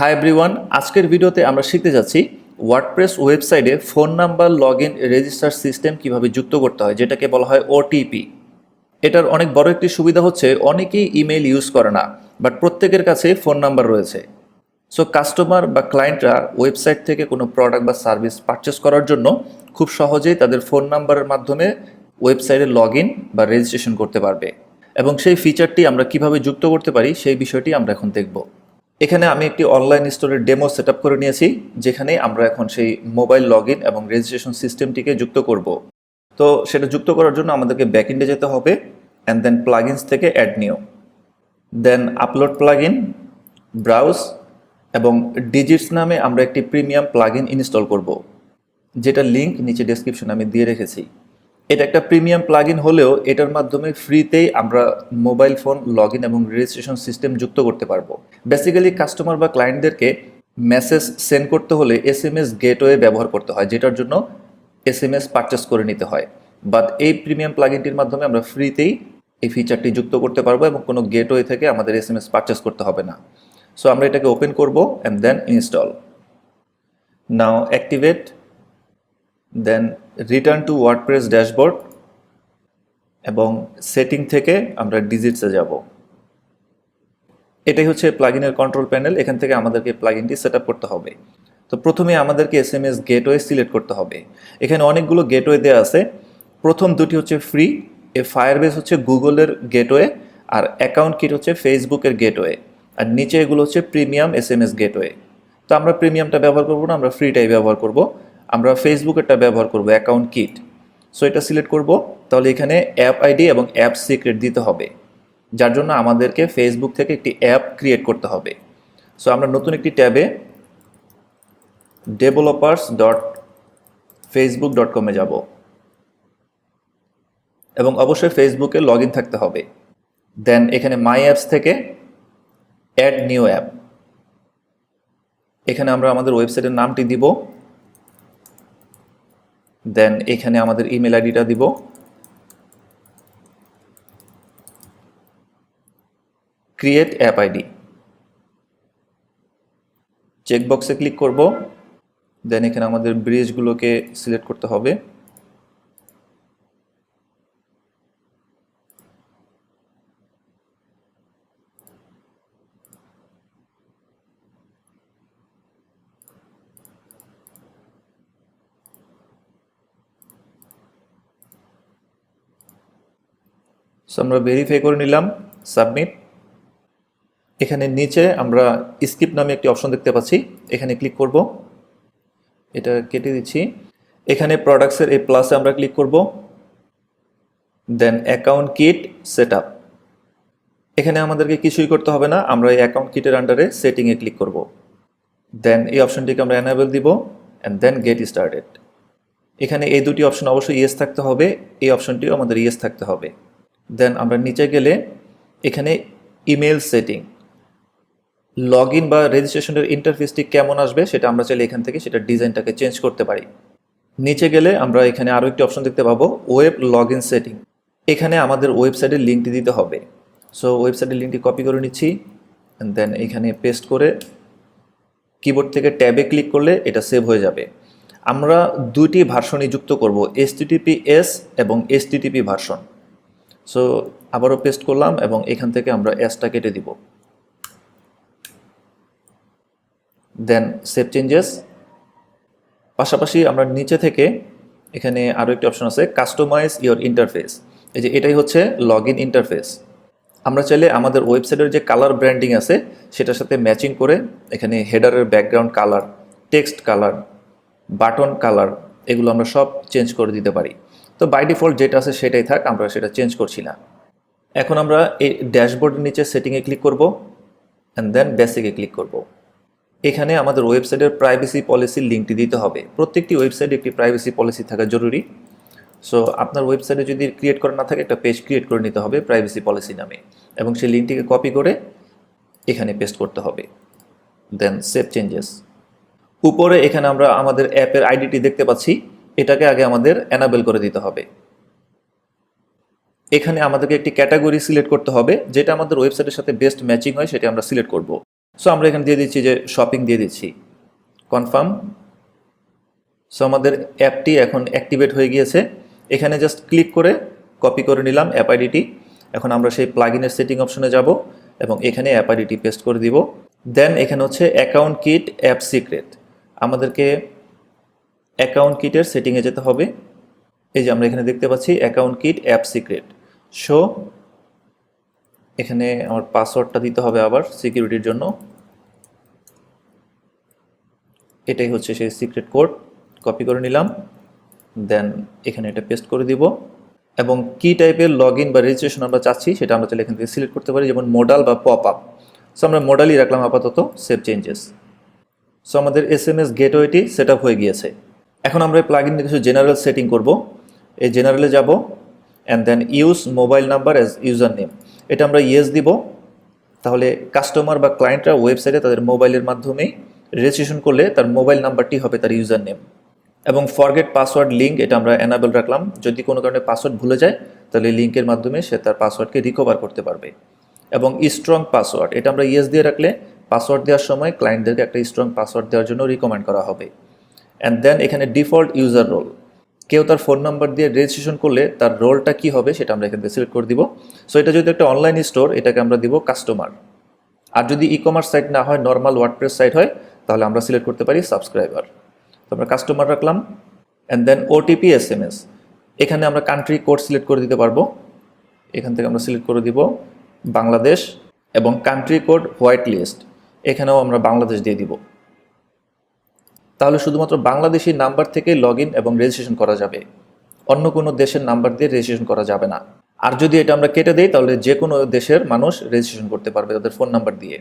Hi everyone আজকের ভিডিওতে আমরা শিখতে যাচ্ছি ওয়ার্ডপ্রেস ওয়েবসাইটে phone number log in register system কীভাবে যুক্ত করতে হয়, যেটাকে বলা হয় ওটিপি এটার অনেক বড় একটি সুবিধা হচ্ছে অনেকেই ইমেল ইউজ করে না বাট প্রত্যেকের কাছে ফোন নাম্বার রয়েছে। সো কাস্টমার বা ক্লায়েন্টরা ওয়েবসাইট থেকে কোনো প্রোডাক্ট বা সার্ভিস পারচেস করার জন্য খুব সহজেই তাদের ফোন নাম্বারের মাধ্যমে ওয়েবসাইটে লগ ইন বা রেজিস্ট্রেশন করতে পারবে। এবং সেই ফিচারটি আমরা কীভাবে যুক্ত করতে পারি, সেই বিষয়টি আমরা এখন দেখব। এখানে আমি একটি অনলাইন স্টোরের ডেমো সেট করে নিয়েছি, যেখানে আমরা এখন সেই মোবাইল লগ এবং রেজিস্ট্রেশন সিস্টেমটিকে যুক্ত করব। তো সেটা যুক্ত করার জন্য আমাদেরকে ব্যাকইন্ডে যেতে হবে অ্যান্ড দেন প্লাগইনস থেকে add new then upload plugin browse এবং ডিজিটস নামে আমরা একটি প্রিমিয়াম প্লাগইন ইনস্টল করব, যেটা লিংক নিচে ডেসক্রিপশনে আমি দিয়ে রেখেছি। এটা একটা প্রিমিয়াম প্লাগইন হলেও এটার মাধ্যমে ফ্রিতেই আমরা মোবাইল ফোন লগ এবং রেজিস্ট্রেশন সিস্টেম যুক্ত করতে পারব। বেসিক্যালি কাস্টমার বা ক্লায়েন্টদেরকে মেসেজ সেন্ড করতে হলে এস এম এস গেটওয়ে ব্যবহার করতে হয়, যেটার জন্য এস এম এস পারচেস করে নিতে হয়। বাট এই প্রিমিয়াম প্লাগইনটির মাধ্যমে আমরা ফ্রিতেই এই ফিচারটি যুক্ত করতে পারব এবং কোনো গেটওয়ে থেকে আমাদের এস এম এস পারচেস করতে হবে না। সো আমরা এটাকে ওপেন করব and then install now activate then return to WordPress dashboard এবং সেটিং থেকে আমরা ডিজিটসে যাব। এটাই হচ্ছে প্লাগইনের কন্ট্রোল প্যানেল এখান থেকে আমাদেরকে প্লাগইনটি সেট করতে হবে। তো প্রথমে আমাদেরকে S M S gateway select করতে হবে। এখানে অনেকগুলো গেটওয়ে দেওয়া আছে। প্রথম দুটি হচ্ছে ফ্রি এ ফায়ারবেস হচ্ছে গুগলের গেটওয়ে আর অ্যাকাউন্ট কিট হচ্ছে ফেসবুকের গেটওয়ে আর নিচে এগুলো হচ্ছে premium S M S gateway তো আমরা প্রিমিয়ামটা ব্যবহার করব না, আমরা ফ্রিটাই ব্যবহার করব। আমরা ফেসবুকেরটা ব্যবহার করব অ্যাকাউন্ট কিট সো এটা সিলেক্ট করব, তাহলে এখানে অ্যাপ আইডি এবং অ্যাপ সিক্রেট দিতে হবে। যার জন্য আমাদেরকে ফেসবুক থেকে একটি অ্যাপ ক্রিয়েট করতে হবে। সো আমরা নতুন একটি ট্যাবে ডেভেলপার্স ডট ফেসবুক ডট কমে যাব। এবং অবশ্যই ফেসবুকে লগ ইন থাকতে হবে। দেন এখানে মাই অ্যাপস থেকে অ্যাড নিউ অ্যাপ এখানে আমরা আমাদের ওয়েবসাইটের নামটি দিব। দেন এখানে আমাদের ইমেল আইডিটা দিব। ক্রিয়েট অ্যাপ আইডি চেকবক্সে ক্লিক করব। দেন এখানে আমাদের ব্রিজগুলোকে সিলেক্ট করতে হবে। সো আমরা ভেরিফাই করে নিলাম সাবমিট এখানে নিচে আমরা স্কিপ নামে একটি অপশন দেখতে পাচ্ছি, এখানে ক্লিক করব। এটা কেটে দিচ্ছি। এখানে প্রোডাক্টসের এই প্লাসে আমরা ক্লিক করব। দেন অ্যাকাউন্ট কিট সেট এখানে আমাদেরকে কিছুই করতে হবে না, আমরা এই অ্যাকাউন্ট কিটের আন্ডারে সেটিংয়ে ক্লিক করব। দেন এই অপশনটিকে আমরা অ্যানাবেল দিব অ্যান্ড দেন গেট স্টার্টেড এখানে এই দুটি অপশন অবশ্যই ইয়েস থাকতে হবে, এই অপশনটিও আমাদের ইয়েস থাকতে হবে। দেন আমরা নিচে গেলে এখানে ইমেল সেটিং লগ ইন বা রেজিস্ট্রেশনের ইন্টারফেসটি কেমন আসবে সেটা আমরা চাইলে এখান থেকে সেটা ডিজাইনটাকে চেঞ্জ করতে পারি। নিচে গেলে আমরা এখানে আরও একটি অপশন দেখতে পাবো ওয়েব লগ ইন সেটিং এখানে আমাদের ওয়েবসাইটের লিঙ্কটি দিতে হবে। সো ওয়েবসাইটের লিঙ্কটি কপি করে নিচ্ছি দেন এখানে পেস্ট করে কিবোর্ড থেকে ট্যাবে ক্লিক করলে এটা সেভ হয়ে যাবে। আমরা দুইটি ভার্সনই যুক্ত করব এস এবং এস ভার্সন সো আবারও পেস্ট করলাম এবং এখান থেকে আমরা এসটা কেটে দিব। দেন সেভ চেঞ্জেস পাশাপাশি আমরা নিচে থেকে এখানে আরও একটি অপশন আছে কাস্টমাইজ ইওর ইন্টারফেস এই যে এটাই হচ্ছে লগ ইন ইন্টারফেস আমরা চাইলে আমাদের ওয়েবসাইটের যে কালার ব্র্যান্ডিং আছে, সেটার সাথে ম্যাচিং করে এখানে হেডারের background colour text colour button colour এগুলো আমরা সব চেঞ্জ করে দিতে পারি। তো বাই ডিফল্ট যেটা আছে সেটাই থাক, আমরা সেটা চেঞ্জ করছি না। এখন আমরা এই ড্যাশবোর্ডের নিচে সেটিংয়ে ক্লিক করব অ্যান্ড দেন বেসিকে ক্লিক করব। এখানে আমাদের ওয়েবসাইটের প্রাইভেসি পলিসির লিঙ্কটি দিতে হবে। প্রত্যেকটি ওয়েবসাইটে একটি প্রাইভেসি পলিসি থাকা জরুরি। সো আপনার ওয়েবসাইটে যদি ক্রিয়েট করা না থাকে, একটা পেজ ক্রিয়েট করে নিতে হবে প্রাইভেসি পলিসি নামে। এবং সেই লিঙ্কটিকে কপি করে এখানে পেস্ট করতে হবে। দেন সেভ চেঞ্জেস উপরে এখানে আমরা আমাদের অ্যাপের আইডিটি দেখতে পাচ্ছি। এটাকে আগে আমাদের অ্যানাবেল করে দিতে হবে। এখানে আমাদেরকে একটি ক্যাটাগরি সিলেক্ট করতে হবে, যেটা আমাদের ওয়েবসাইটের সাথে বেস্ট ম্যাচিং হয়, সেটা আমরা সিলেক্ট করব। সো আমরা এখানে দিয়ে দিচ্ছি যে শপিং দিয়ে দিচ্ছি। কনফার্ম সো আমাদের অ্যাপটি এখন অ্যাক্টিভেট হয়ে গিয়েছে। এখানে জাস্ট ক্লিক করে কপি করে নিলাম অ্যাপ আইডিটি এখন আমরা সেই প্লাগিনের সেটিং অপশনে যাব এবং এখানে অ্যাপ আইডিটি পেস্ট করে দিব। দেন এখানে হচ্ছে অ্যাকাউন্ট কিট অ্যাপ সিক্রেট আমাদেরকে অ্যাকাউন্ট কিটের সেটিংয়ে যেতে হবে। এই যে আমরা এখানে দেখতে পাচ্ছি account kit, app secret. Show এখানে আমার পাসওয়ার্ডটা দিতে হবে আবার সিকিউরিটির জন্য। এটাই হচ্ছে সেই সিক্রেট কোড। কপি করে নিলাম, দেন এখানে এটা পেস্ট করে দিব। এবং কি টাইপের লগ ইন বা রেজিস্ট্রেশন আমরা চাচ্ছি সেটা আমরা তাহলে এখান থেকে সিলেক্ট করতে পারি, যেমন মোডাল বা পপ আপ সো আমরা মোডালই রাখলাম আপাতত সেভ চেঞ্জেস সো আমাদের এস এম এস গেটওয়েটি সেট হয়ে গিয়েছে। এখন আমরা প্লাগ ইন কিছু জেনারেল সেটিং করব। এই জেনারেলে যাব and then use mobile number as user name এটা আমরা ইয়েস দিব। তাহলে কাস্টমার বা ক্লায়েন্টরা ওয়েবসাইটে তাদের মোবাইলের মাধ্যমে রেজিস্ট্রেশন করলে তার মোবাইল নাম্বারটি হবে তার ইউজার নেম এবং ফরগেট পাসওয়ার্ড লিঙ্ক এটা আমরা অ্যানাবেল রাখলাম। যদি কোনো কারণে পাসওয়ার্ড ভুলে যায়, তাহলে লিঙ্কের মাধ্যমে সে তার পাসওয়ার্ডকে রিকভার করতে পারবে। এবং স্ট্রং পাসওয়ার্ড এটা আমরা ইয়েস দিয়ে রাখলে পাসওয়ার্ড দেওয়ার সময় ক্লায়েন্টদেরকে একটা স্ট্রং পাসওয়ার্ড দেওয়ার জন্য রিকমেন্ড করা হবে। অ্যান্ড দেন এখানে ডিফল্ট ইউজার রোল কেউ তার ফোন নাম্বার দিয়ে রেজিস্ট্রেশন করলে তার রোলটা কি হবে সেটা আমরা এখান থেকে সিলেক্ট করে দিব। সো এটা যদি একটা অনলাইন স্টোর এটাকে আমরা দিব কাস্টমার আর যদি ই কমার্স সাইট না হয় নর্মাল ওয়ার্ডপ্রেস সাইট হয়, তাহলে আমরা সিলেক্ট করতে পারি সাবস্ক্রাইবার তো আমরা কাস্টমার রাখলাম and then OTP S M S এখানে আমরা কান্ট্রি কোড সিলেক্ট করে দিতে পারব। এখান থেকে আমরা সিলেক্ট করে দিব বাংলাদেশ এবং কান্ট্রি কোড হোয়াইট লিস্ট এখানেও আমরা বাংলাদেশ দিয়ে দিব। তাহলে শুধুমাত্র বাংলাদেশি নাম্বার থেকে লগ এবং রেজিস্ট্রেশন করা যাবে। অন্য কোনো দেশের নাম্বার দিয়ে রেজিস্ট্রেশন করা যাবে না। আর যদি এটা আমরা কেটে দিই, তাহলে যে কোনো দেশের মানুষ রেজিস্ট্রেশন করতে পারবে তাদের ফোন নাম্বার দিয়ে।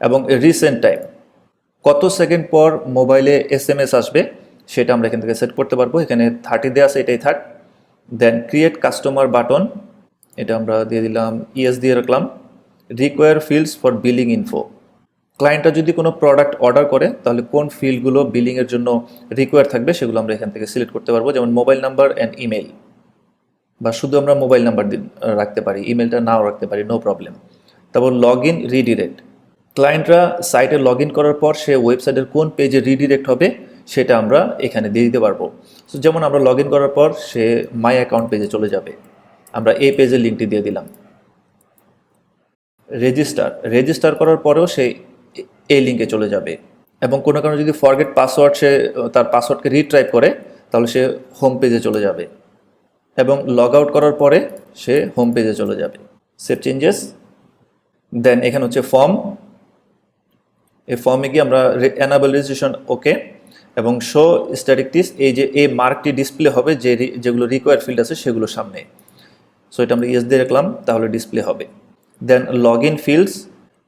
এবং রিসেন্ট টাইম কত সেকেন্ড পর মোবাইলে এস এম এস আসবে, সেটা আমরা এখান থেকে সেট করতে পারব। এখানে থার্টি দেওয়া আছে, এটাই থাক দেন ক্রিয়েট কাস্টমার বাটন এটা আমরা দিয়ে দিলাম ইএস দিয়ে রাখলাম। Require fields for billing info ক্লায়েন্টরা যদি কোনো প্রোডাক্ট অর্ডার করে, তাহলে কোন ফিল্ডগুলো বিলিংয়ের জন্য রিকোয়ার থাকবে সেগুলো আমরা এখান থেকে সিলেক্ট করতে পারব। যেমন মোবাইল নাম্বার অ্যান্ড ইমেল বা শুধু আমরা মোবাইল নাম্বার রাখতে পারি ইমেলটা নাও রাখতে পারি নো প্রবলেম তারপর লগ ইন রিডিরেক্ট ক্লায়েন্টরা সাইটে লগ ইন করার পর সে ওয়েবসাইটের কোন পেজে রিডিরেক্ট হবে, সেটা আমরা এখানে দিয়ে দিতে পারব। সো যেমন আমরা লগ ইন করার পর সে মাই অ্যাকাউন্ট পেজে চলে যাবে। আমরা এই পেজের লিঙ্কটি দিয়ে দিলাম। রেজিস্টার রেজিস্টার করার পরেও সে এই লিঙ্কে চলে যাবে। এবং কোনো কারণে যদি ফরগেট পাসওয়ার্ড সে, তার পাসওয়ার্ডকে রিট্রাইপ করে, তাহলে সে হোম পেজে চলে যাবে। এবং লগ আউট করার পরে সে হোম পেজে চলে যাবে। সেভ চেঞ্জেস দেন এখানে হচ্ছে ফর্ম এই ফর্মে গিয়ে আমরা অ্যানাবল রেজিস্ট্রেশন ওকে এবং শো স্ট্যাটিকটিস এই যে, এই মার্কটি ডিসপ্লে হবে, যে যেগুলো রিকোয়ার ফিল্ড আছে সেগুলোর সামনে। সো এটা আমরা ইয়েস দিয়ে রাখলাম, তাহলে ডিসপ্লে হবে। Then log in fields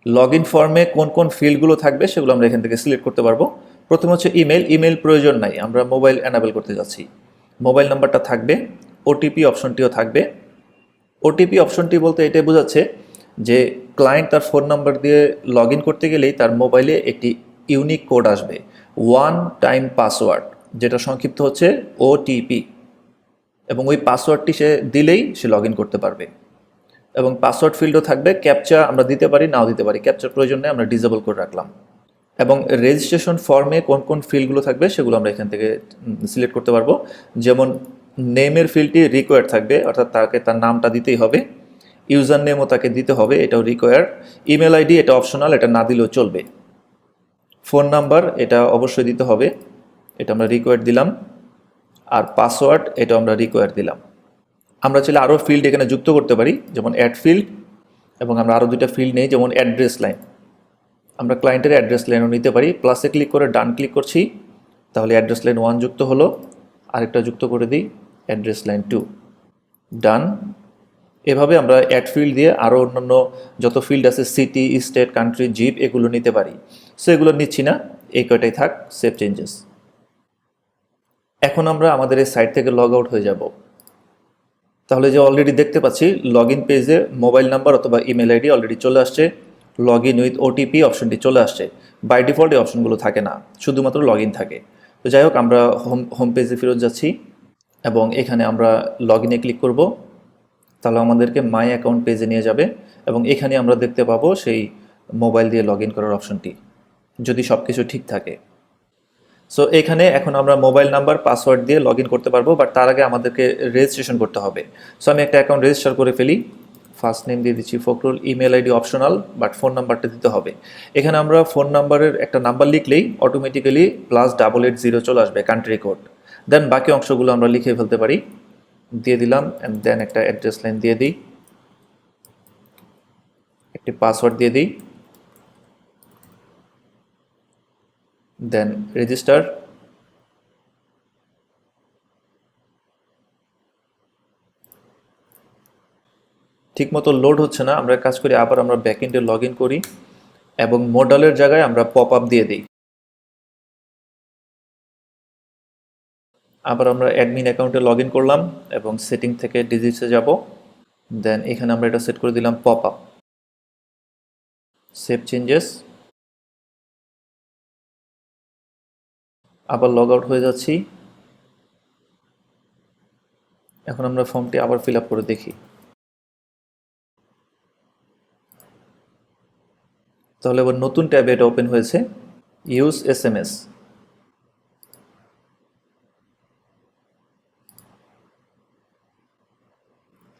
log in ফর্মে কোন কোন ফিল্ডগুলো থাকবে সেগুলো আমরা এখান থেকে সিলেক্ট করতে পারব। প্রথম হচ্ছে ইমেল ইমেল প্রয়োজন নাই, আমরা মোবাইল অ্যানাবেল করতে যাচ্ছি। মোবাইল নাম্বারটা থাকবে ওটিপি অপশনটিও থাকবে। ওটিপি অপশনটি বলতে এটাই বোঝাচ্ছে যে ক্লায়েন্ট তার ফোন নাম্বার দিয়ে লগ করতে গেলেই তার মোবাইলে একটি ইউনিক কোড আসবে। ওয়ান টাইম পাসওয়ার্ড যেটা সংক্ষিপ্ত হচ্ছে ওটিপি এবং ওই পাসওয়ার্ডটি সে দিলেই সে লগ করতে পারবে। এবং পাসওয়ার্ড ফিল্ডও থাকবে ক্যাপচা আমরা দিতে পারি, নাও দিতে পারি। ক্যাপচার প্রয়োজন আমরা ডিসেবল করে রাখলাম। এবং রেজিস্ট্রেশন ফর্মে কোন কোন ফিল্ডগুলো থাকবে সেগুলো আমরা এখান থেকে সিলেক্ট করতে পারব। যেমন নেমের ফিল্ডটি রিকোয়ার্ড থাকবে, অর্থাৎ তাকে তার নামটা দিতেই হবে। ইউজার নেমও তাকে দিতে হবে, এটাও রিকোয়ার ইমেল আইডি এটা অপশনাল এটা না দিলেও চলবে। ফোন নাম্বার এটা অবশ্যই দিতে হবে, এটা আমরা রিকোয়ার্ড দিলাম। আর পাসওয়ার্ড এটা আমরা রিকোয়ার দিলাম। আমরা চাইলে আরও ফিল্ড এখানে যুক্ত করতে পারি, যেমন অ্যাড ফিল্ড এবং আমরা আরও দুইটা ফিল্ড নেই, যেমন অ্যাড্রেস লাইন আমরা ক্লায়েন্টের অ্যাড্রেস লাইনও নিতে পারি। প্লাসে ক্লিক করে ডান ক্লিক করছি, তাহলে অ্যাড্রেস লাইন ওয়ান যুক্ত হলো। আরেকটা যুক্ত করে দিই অ্যাড্রেস লাইন টু ডান এভাবে আমরা অ্যাড ফিল্ড দিয়ে আরও অন্যান্য যত ফিল্ড আছে সিটি স্টেট কান্ট্রি জিপ এগুলো নিতে পারি। সো এগুলো নিচ্ছি না, এই কয়টাই থাক সেভ চেঞ্জেস এখন আমরা আমাদের এই সাইট থেকে লগ আউট হয়ে যাব। তাহলে যে অলরেডি দেখতে পাচ্ছি লগ ইন পেজে মোবাইল নাম্বার অথবা ইমেল আইডি অলরেডি চলে আসছে। লগ ইন উইথ ওটিপি অপশনটি চলে আসছে। বাই ডিফল্ট এই অপশনগুলো থাকে না, শুধুমাত্র লগ ইন থাকে। তো যাই হোক, আমরা হোম হোম পেজে ফেরত যাচ্ছি এবং এখানে আমরা লগ ইনে ক্লিক করব। তাহলে আমাদেরকে মাই অ্যাকাউন্ট পেজে নিয়ে যাবে এবং এখানে আমরা দেখতে পাবো সেই মোবাইল দিয়ে লগ ইন করার অপশনটি যদি সব কিছু ঠিক থাকে। সো এখানে এখন আমরা মোবাইল নাম্বার পাসওয়ার্ড দিয়ে লগ ইন করতে পারব বাট তার আগে আমাদেরকে রেজিস্ট্রেশন করতে হবে। সো আমি একটা অ্যাকাউন্ট রেজিস্টার করে ফেলি। ফার্স্ট নেম দিয়ে দিচ্ছি Fakhrul email ID optional but phone নাম্বারটা দিতে হবে। এখানে আমরা ফোন নাম্বারের একটা নাম্বার লিখলেই automatically plus double eight zero চলে আসবে কান্ট্রি কোড দেন বাকি অংশগুলো আমরা লিখে ফেলতে পারি। দিয়ে দিলাম অ্যান্ড দেন একটা অ্যাড্রেস লাইন দিয়ে দিই। একটি পাসওয়ার্ড দিয়ে দিই। দেন রেজিস্টার ঠিকমতো লোড হচ্ছে না, আমরা কাজ করি, আবার আমরা ব্যাক ব্যাকএন্ডে লগ ইন করি এবং মডেলের জায়গায় আমরা পপ আপ দিয়ে দিই। আবার আমরা অ্যাডমিন অ্যাকাউন্টে লগ ইন করলাম এবং সেটিং থেকে ডিজিটসে যাব। দেন এখানে আমরা এটা সেট করে দিলাম পপ আপ সেভ চেঞ্জেস আবার লগ আউট হয়ে যাচ্ছি। এখন আমরা ফর্মটি আবার ফিল আপ করে দেখি। তাহলে আবার নতুন ট্যাবে এটা ওপেন হয়েছে। Use S M S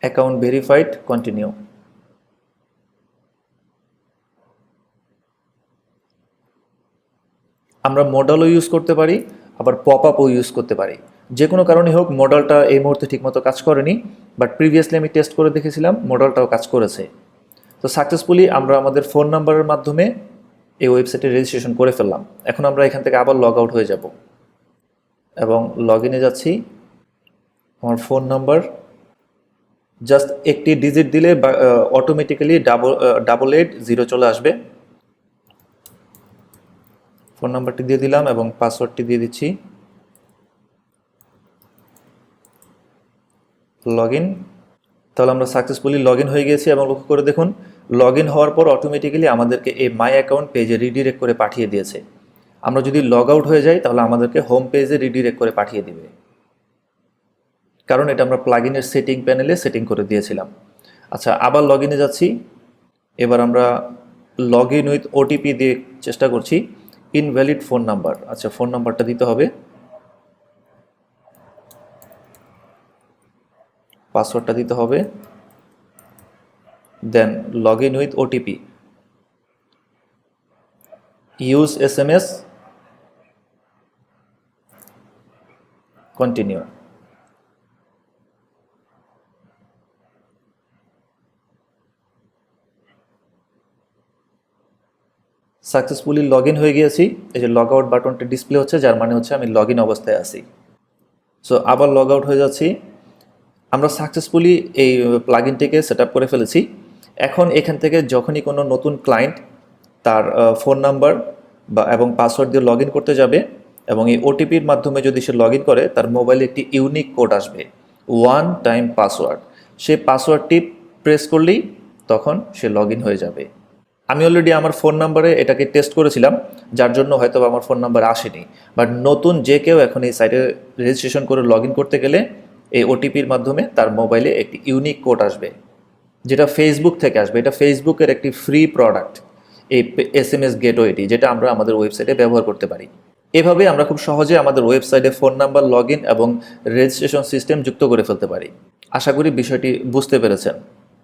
account verified continue আমরা মডেলও ইউজ করতে পারি, আবার পপ আপও ইউজ করতে পারি। যে কোনো কারণে হোক মডেলটা এই মুহূর্তে ঠিকমতো কাজ করেনি বাট প্রিভিয়াসলি আমি টেস্ট করে দেখেছিলাম মডেলটাও কাজ করেছে। তো সাকসেসফুলি আমরা আমাদের ফোন নাম্বারের মাধ্যমে এই ওয়েবসাইটে রেজিস্ট্রেশন করে ফেললাম। এখন আমরা এখান থেকে আবার লগ আউট হয়ে যাব। এবং লগ ইনে যাচ্ছি। আমার ফোন নাম্বার জাস্ট একটি ডিজিট দিলে automatically double double eight zero চলে আসবে। ফোন নাম্বারটি দিয়ে দিলাম এবং পাসওয়ার্ডটি দিয়ে দিচ্ছি। লগ ইন তাহলে আমরা সাকসেসফুলি লগ ইন হয়ে গেছি এবং লক্ষ্য করে দেখুন লগ ইন হওয়ার পর অটোমেটিক্যালি আমাদেরকে এই মাই অ্যাকাউন্ট পেজে রিডিরেক্ট করে পাঠিয়ে দিয়েছে। আমরা যদি লগ আউট হয়ে যাই, তাহলে আমাদেরকে হোম পেজে রিডিরেক্ট করে পাঠিয়ে দিবে। কারণ এটা আমরা প্লাগ ইনের সেটিং প্যানেলে সেটিং করে দিয়েছিলাম। আচ্ছা আবার লগ ইনে যাচ্ছি। এবার আমরা লগ ইন উইথ ওটিপি দিয়ে চেষ্টা করছি। ইনভ্যালিড ফোন নাম্বার আচ্ছা ফোন নাম্বারটা দিতে হবে। পাসওয়ার্ডটা দিতে হবে। Then log in with OTP use S M S continue successfully log in হয়ে গিয়েছি। এই যে লগ আউট বাটনটা ডিসপ্লে হচ্ছে, যার মানে হচ্ছে আমি লগ ইন অবস্থায় আছি। সো আবার লগ আউট হয়ে যাচ্ছি। আমরা সাকসেসফুলি এই প্লাগ ইনটিকে সেট করে ফেলেছি। এখন এখান থেকে যখনই কোনো নতুন ক্লায়েন্ট তার ফোন নাম্বার বা, এবং পাসওয়ার্ড দিয়ে লগ ইন করতে যাবে, এবং এই ওটিপির মাধ্যমে যদি সে লগ ইন করে, তার মোবাইলে একটি ইউনিক কোড আসবে ওয়ান টাইম পাসওয়ার্ড সেই পাসওয়ার্ডটি প্রেস করলেই তখন সে লগ ইন হয়ে যাবে। আমি অলরেডি আমার ফোন নাম্বারে এটাকে টেস্ট করেছিলাম, যার জন্য হয়তো আমার ফোন নাম্বার আসেনি। বাট নতুন যে কেউ এখন এই সাইটে রেজিস্ট্রেশন করে লগ করতে গেলে এই ওটিপির মাধ্যমে তার মোবাইলে একটি ইউনিক কোড আসবে, যেটা ফেসবুক থেকে আসবে। এটা ফেসবুকের একটি ফ্রি প্রোডাক্ট এই এস এম এস গেটওয়েটি যেটা আমরা আমাদের ওয়েবসাইটে ব্যবহার করতে পারি। এভাবে আমরা খুব সহজে আমাদের ওয়েবসাইটে ফোন নাম্বার লগ এবং রেজিস্ট্রেশন সিস্টেম যুক্ত করে ফেলতে পারি। আশা করি বিষয়টি বুঝতে পেরেছেন।